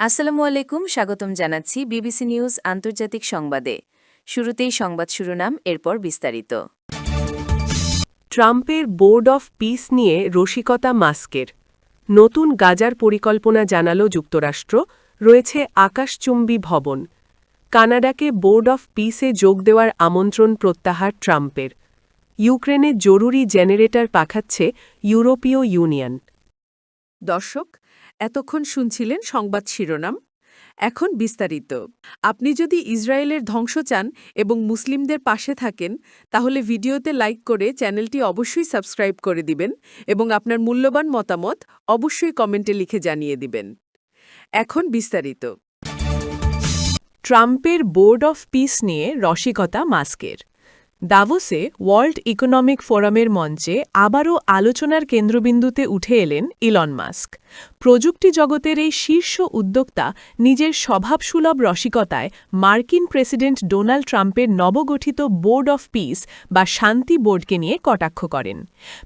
আসসালামু আলাইকুম, স্বাগতম জানাচ্ছি বিবিসি নিউজ আন্তর্জাতিক সংবাদে। শুরুতেই সংবাদ শিরোনাম, এরপর বিস্তারিত। ট্রাম্পের বোর্ড অফ পিস নিয়ে রসিকতা মাস্কের। নতুন গাজার পরিকল্পনা জানালো যুক্তরাষ্ট্র, রয়েছে আকাশচুম্বী ভবন। কানাডাকে বোর্ড অফ পিসে যোগ দেওয়ার আমন্ত্রণ প্রত্যাহার ট্রাম্পের। ইউক্রেনে জরুরি জেনারেটর পাঠাচ্ছে ইউরোপীয় ইউনিয়ন। দর্শক এতক্ষণ শুনছিলেন সংবাদ শিরোনাম। এখন বিস্তারিত। আপনি যদি ইসরায়েলের ধ্বংস চান এবং মুসলিমদের পাশে থাকেন, তাহলে ভিডিওতে লাইক করে চ্যানেলটি অবশ্যই সাবস্ক্রাইব করে দিবেন এবং আপনার মূল্যবান মতামত অবশ্যই কমেন্টে লিখে জানিয়ে দিবেন। এখন বিস্তারিত। ট্রাম্পের বোর্ড অফ পিস নিয়ে রসিকতা মাস্কের। দাভোসে ওয়ার্ল্ড ইকোনমিক ফোরামের মঞ্চে আবারও আলোচনার কেন্দ্রবিন্দুতে উঠে এলেন ইলন মাস্ক। প্রযুক্তি জগতের এই শীর্ষ উদ্যোক্তা নিজের স্বভাবসুলভ রসিকতায় মার্কিন প্রেসিডেন্ট ডোনাল্ড ট্রাম্পের নবগঠিত বোর্ড অফ পিস বা শান্তি বোর্ডকে নিয়ে কটাক্ষ করেন।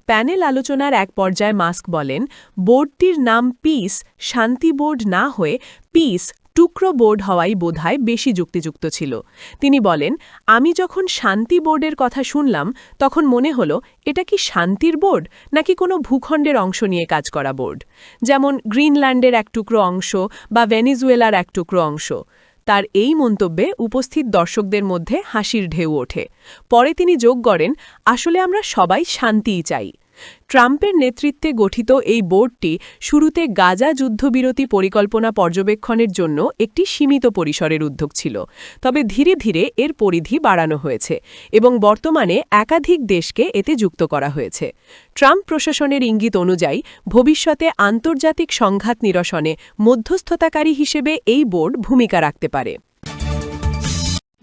প্যানেল আলোচনার এক পর্যায়ে মাস্ক বলেন, বোর্ডটির নাম পিস, শান্তি বোর্ড না হয়ে পিস টুকরো বোর্ড হওয়াই বোধহয় বেশি যুক্তিযুক্ত ছিল। তিনি বলেন, আমি যখন শান্তি বোর্ডের কথা শুনলাম, তখন মনে হলো, এটা কি শান্তির বোর্ড, নাকি কোনো ভূখণ্ডের অংশ নিয়ে কাজ করা বোর্ড? যেমন গ্রিনল্যান্ডের এক টুকরো অংশ বা ভেনিজুয়েলার এক টুকরো অংশ। তার এই মন্তব্যে উপস্থিত দর্শকদের মধ্যে হাসির ঢেউ ওঠে। পরে তিনি যোগ করেন, আসলে আমরা সবাই শান্তিই চাই। ট্রাম্পের নেতৃত্বে গঠিত এই বোর্ডটি শুরুতে গাজা যুদ্ধবিরতি পরিকল্পনা পর্যবেক্ষণের জন্য একটি সীমিত পরিসরের উদ্যোগ ছিল, তবে ধীরে ধীরে এর পরিধি বাড়ানো হয়েছে এবং বর্তমানে একাধিক দেশকে এতে যুক্ত করা হয়েছে। ট্রাম্প প্রশাসনের ইঙ্গিত অনুযায়ী, ভবিষ্যতে আন্তর্জাতিক সংঘাত নিরসনে মধ্যস্থতাকারী হিসেবে এই বোর্ড ভূমিকা রাখতে পারে।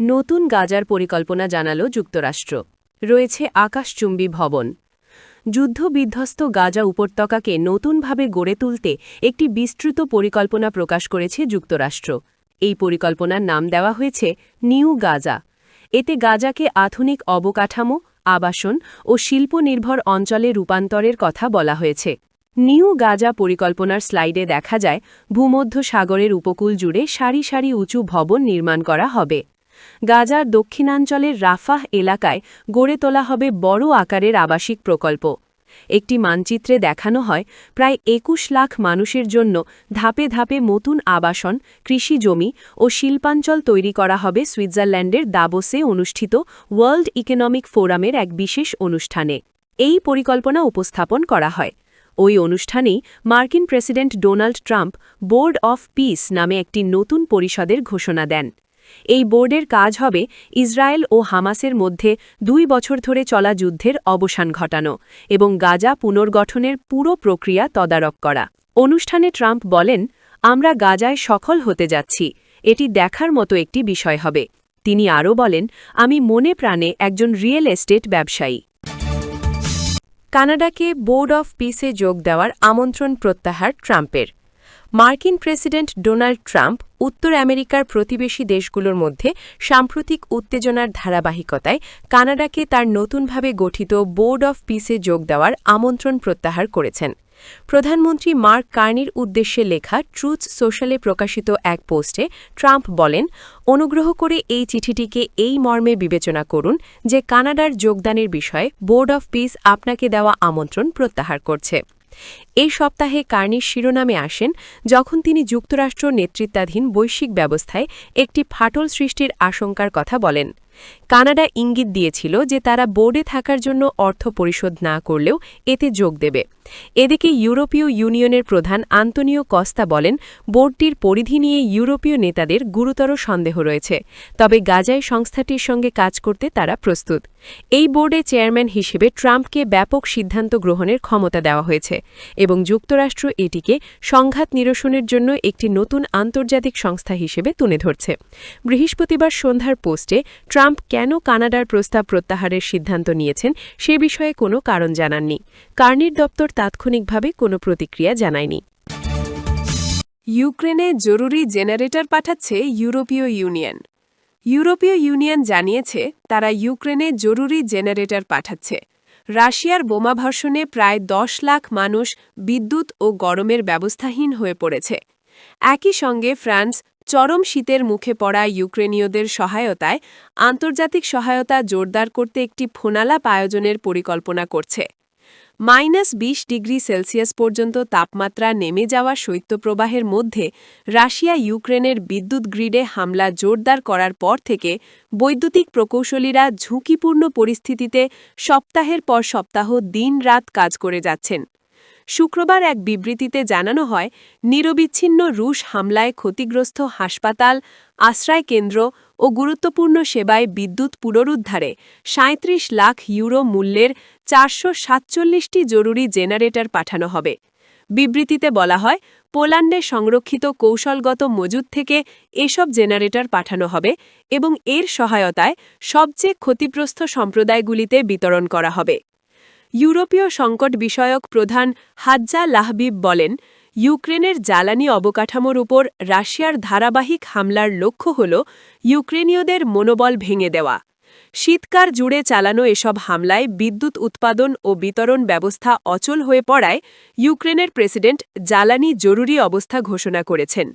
নতুন গাজার পরিকল্পনা জানালো যুক্তরাষ্ট্র। রয়েছে আকাশচুম্বী ভবন। যুদ্ধবিধ্বস্ত গাজা উপত্যকাকে নতুনভাবে গড়ে তুলতে একটি বিস্তৃত পরিকল্পনা প্রকাশ করেছে যুক্তরাষ্ট্র। এই পরিকল্পনার নাম দেওয়া হয়েছে নিউ গাজা। এতে গাজাকে আধুনিক অবকাঠামো, আবাসন ও শিল্পনির্ভর অঞ্চলে রূপান্তরের কথা বলা হয়েছে। নিউ গাজা পরিকল্পনার স্লাইডে দেখা যায় ভূমধ্য সাগরের উপকূল জুড়ে সারি সারি উঁচু ভবন নির্মাণ করা হবে। গাজার দক্ষিণাঞ্চলের রাফাহ এলাকায় গড়ে তোলা হবে বড় আকারের আবাসিক প্রকল্প। একটি মানচিত্রে দেখানো হয় প্রায় একুশ লাখ মানুষের জন্য ধাপে ধাপে নতুন আবাসন, কৃষি জমি ও শিল্পাঞ্চল তৈরি করা হবে সুইজারল্যান্ডের দাবোসে অনুষ্ঠিত ওয়ার্ল্ড ইকোনমিক ফোরামের এক বিশেষ অনুষ্ঠানে। এই পরিকল্পনা উপস্থাপন করা হয়। ওই অনুষ্ঠানেই মার্কিন president Donald Trump board of peace নামে একটি নতুন পরিষদের ঘোষণা দেন। এই বোর্ডের কাজ হবে ইসরায়েল ও হামাসের মধ্যে দুই বছর ধরে চলা যুদ্ধের অবসান ঘটানো এবং গাজা পুনর্গঠনের পুরো প্রক্রিয়া তদারক করা। অনুষ্ঠানে ট্রাম্প বলেন, আমরা গাজায় সফল হতে যাচ্ছি। এটি দেখার মতো একটি বিষয় হবে। তিনি আরও বলেন, আমি মনে প্রাণে একজন রিয়েল এস্টেট ব্যবসায়ী। কানাডাকে বোর্ড অফ পিসে যোগ দেওয়ার আমন্ত্রণ প্রত্যাহার ট্রাম্পের। মার্কিন প্রেসিডেন্ট ডোনাল্ড ট্রাম্প উত্তর আমেরিকার প্রতিবেশী দেশগুলোর মধ্যে সাম্প্রতিক উত্তেজনার ধারাবাহিকতায় কানাডাকে তার নতুনভাবে গঠিত বোর্ড অফ পিসে যোগ দেওয়ার আমন্ত্রণ প্রত্যাহার করেছেন। প্রধানমন্ত্রী মার্ক কার্নির উদ্দেশ্যে লেখা ট্রুথ সোশ্যালে প্রকাশিত এক পোস্টে ট্রাম্প বলেন, অনুগ্রহ করে এই চিঠিটিকে এই মর্মে বিবেচনা করুন যে কানাডার যোগদানের বিষয়ে বোর্ড অফ পিস আপনাকে দেওয়া আমন্ত্রণ প্রত্যাহার করছে। এই সপ্তাহে কার্নির শিরোনামে আসেন যখন তিনি যুক্তরাষ্ট্র নেতৃত্বাধীন বৈশ্বিক ব্যবস্থায় একটি ফাটল সৃষ্টির আশঙ্কার কথা বলেন। কানাডা ইঙ্গিত দিয়েছিল যে তারা বোর্ডে থাকার জন্য অর্থ পরিশোধ না করলেও এতে যোগ দেবে। এদিকে ইউরোপীয় ইউনিয়নের প্রধান আন্তনিও কস্তা বলেন, বোর্ডটির পরিধি নিয়ে ইউরোপীয় নেতাদের গুরুতর সন্দেহ রয়েছে, তবে গাজায় সংস্থাটির সঙ্গে কাজ করতে তারা প্রস্তুত। এই বোর্ডে চেয়ারম্যান হিসেবে ট্রাম্পকে ব্যাপক সিদ্ধান্ত গ্রহণের ক্ষমতা দেওয়া হয়েছে এবং যুক্তরাষ্ট্র এটিকে সংঘাত নিরসনের জন্য একটি নতুন আন্তর্জাতিক সংস্থা হিসেবে তুলে ধরছে। বৃহস্পতিবার সন্ধ্যার পোস্টে ট্রাম্প কেন কানাডার প্রস্তাব প্রত্যাহারের সিদ্ধান্ত নিয়েছেন সে বিষয়ে কোনো কারণ জানাননি। কার্নির দপ্তর তাৎক্ষণিকভাবে কোনো প্রতিক্রিয়া জানায়নি। ইউক্রেনে জরুরি জেনারেটর পাঠাচ্ছে ইউরোপীয় ইউনিয়ন। ইউরোপীয় ইউনিয়ন জানিয়েছে, তারা ইউক্রেনে জরুরি জেনারেটর পাঠাচ্ছে। রাশিয়ার বোমাভর্ষণে প্রায় দশ লাখ মানুষ বিদ্যুৎ ও গরমের ব্যবস্থাহীন হয়ে পড়েছে। একই সঙ্গে ফ্রান্স চরম শীতের মুখে পড়া ইউক্রেনীয়দের সহায়তায় আন্তর্জাতিক সহায়তা জোরদার করতে একটি ফোনালাপ আয়োজনের পরিকল্পনা করছে। মাইনাস বিশ ডিগ্রি সেলসিয়াস পর্যন্ত তাপমাত্রা নেমে যাওয়া শৈত্যপ্রবাহের মধ্যে রাশিয়া ইউক্রেনের বিদ্যুৎ গ্রিডে হামলা জোরদার করার পর থেকে বৈদ্যুতিক প্রকৌশলীরা ঝুঁকিপূর্ণ পরিস্থিতিতে সপ্তাহের পর সপ্তাহ দিন-রাত কাজ করে যাচ্ছেন। শুক্রবার এক বিবৃতিতে জানানো হয়, নিরবিচ্ছিন্ন রুশ হামলায় ক্ষতিগ্রস্ত হাসপাতাল, আশ্রয় কেন্দ্র ও গুরুত্বপূর্ণ সেবায় বিদ্যুৎ পুনরুদ্ধারে সাঁত্রিশ লাখ ইউরো মূল্যের চারশো সাতচল্লিশটি জরুরি জেনারেটর পাঠানো হবে। বিবৃতিতে বলা হয়, পোল্যান্ডে সংরক্ষিত কৌশলগত মজুদ থেকে এসব জেনারেটর পাঠানো হবে এবং এর সহায়তায় সবচেয়ে ক্ষতিগ্রস্ত সম্প্রদায়গুলিতে বিতরণ করা হবে। ইউরোপীয় সংকট বিষয়ক প্রধান হাজ্জা লাহবিব বলেন, ইউক্রেনের জ্বালানি অবকাঠামোর উপর রাশিয়ার ধারাবাহিক হামলার লক্ষ্য হল ইউক্রেনীয়দের মনোবল ভেঙে দেওয়া। শীতকার জুড়ে চালানো এসব হামলায় বিদ্যুৎ উৎপাদন ও বিতরণ ব্যবস্থা অচল হয়ে পড়ায় ইউক্রেনের প্রেসিডেন্ট জ্বালানি জরুরি অবস্থা ঘোষণা করেছেন।